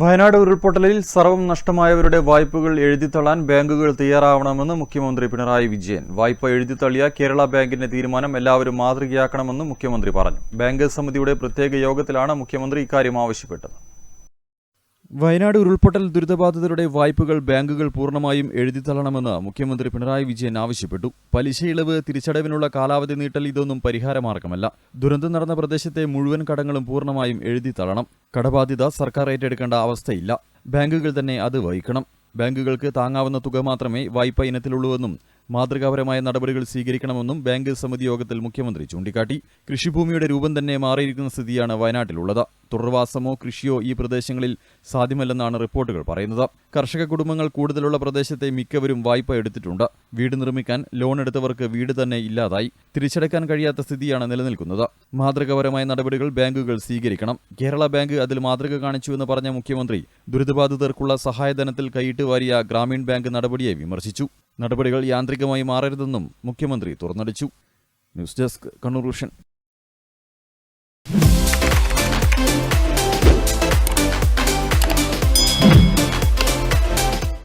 വയനാട് ഉരുൾപൊട്ടലിൽ സർവം നഷ്ടമായവരുടെ വായ്പകൾ എഴുതിത്തള്ളാൻ ബാങ്കുകൾ തയ്യാറാവണമെന്ന് മുഖ്യമന്ത്രി പിണറായി വിജയൻ. വായ്പ എഴുതിത്തള്ളിയ കേരള ബാങ്കിന്റെ തീരുമാനം എല്ലാവരും മാതൃകയാക്കണമെന്നും മുഖ്യമന്ത്രി പറഞ്ഞു. ബാങ്ക് സമിതിയുടെ പ്രത്യേക യോഗത്തിലാണ് മുഖ്യമന്ത്രി ഇക്കാര്യം ആവശ്യപ്പെട്ടത്. വയനാട് ഉരുൾപൊട്ടൽ ദുരിതബാധിതരുടെ വായ്പകൾ ബാങ്കുകൾ പൂർണമായും എഴുതിത്തള്ളണമെന്ന് മുഖ്യമന്ത്രി പിണറായി വിജയൻ ആവശ്യപ്പെട്ടു. പലിശയിളവ് തിരിച്ചടവിനുള്ള കാലാവധി നീട്ടൽ ഇതൊന്നും പരിഹാരമാർഗമല്ല. ദുരന്തം നടന്ന പ്രദേശത്തെ മുഴുവൻ കടങ്ങളും പൂർണമായും എഴുതിത്തള്ളണം. കടബാധ്യത സർക്കാർ ഏറ്റെടുക്കേണ്ട അവസ്ഥയില്ല. ബാങ്കുകൾ തന്നെ അത് വഹിക്കണം. ബാങ്കുകൾക്ക് താങ്ങാവുന്ന തുക മാത്രമേ വായ്പ ഇനത്തിലുള്ളൂവെന്നും മാതൃകാപരമായ നടപടികൾ സ്വീകരിക്കണമെന്നും ബാങ്ക് സമിതി യോഗത്തിൽ മുഖ്യമന്ത്രി ചൂണ്ടിക്കാട്ടി. കൃഷിഭൂമിയുടെ രൂപം തന്നെ മാറിയിരിക്കുന്ന സ്ഥിതിയാണ് വയനാട്ടിലുള്ളത്. തുടർവാസമോ കൃഷിയോ ഈ പ്രദേശങ്ങളിൽ സാധ്യമല്ലെന്നാണ് റിപ്പോർട്ടുകൾ പറയുന്നത്. കർഷക കുടുംബങ്ങൾ കൂടുതലുള്ള പ്രദേശത്തെ മിക്കവരും വായ്പ എടുത്തിട്ടുണ്ട്. വീട് നിർമ്മിക്കാൻ ലോൺ എടുത്തവർക്ക് വീട് തന്നെ ഇല്ലാതായി. തിരിച്ചടക്കാൻ കഴിയാത്ത സ്ഥിതിയാണ് നിലനിൽക്കുന്നത്. മാതൃകാപരമായ നടപടികൾ ബാങ്കുകൾ സ്വീകരിക്കണം. കേരള ബാങ്ക് അതിൽ മാതൃക കാണിച്ചുവെന്ന് പറഞ്ഞ മുഖ്യമന്ത്രി ദുരിതബാധിതർക്കുള്ള സഹായധനത്തിൽ കൈയിട്ട് വാരിയ ഗ്രാമീൺ ബാങ്ക് നടപടിയെ വിമർശിച്ചു. നടപടികൾ യാന്ത്രികമായി മാറരുതെന്നും മുഖ്യമന്ത്രി തുറന്നടിച്ചു. News desk Kannur vision.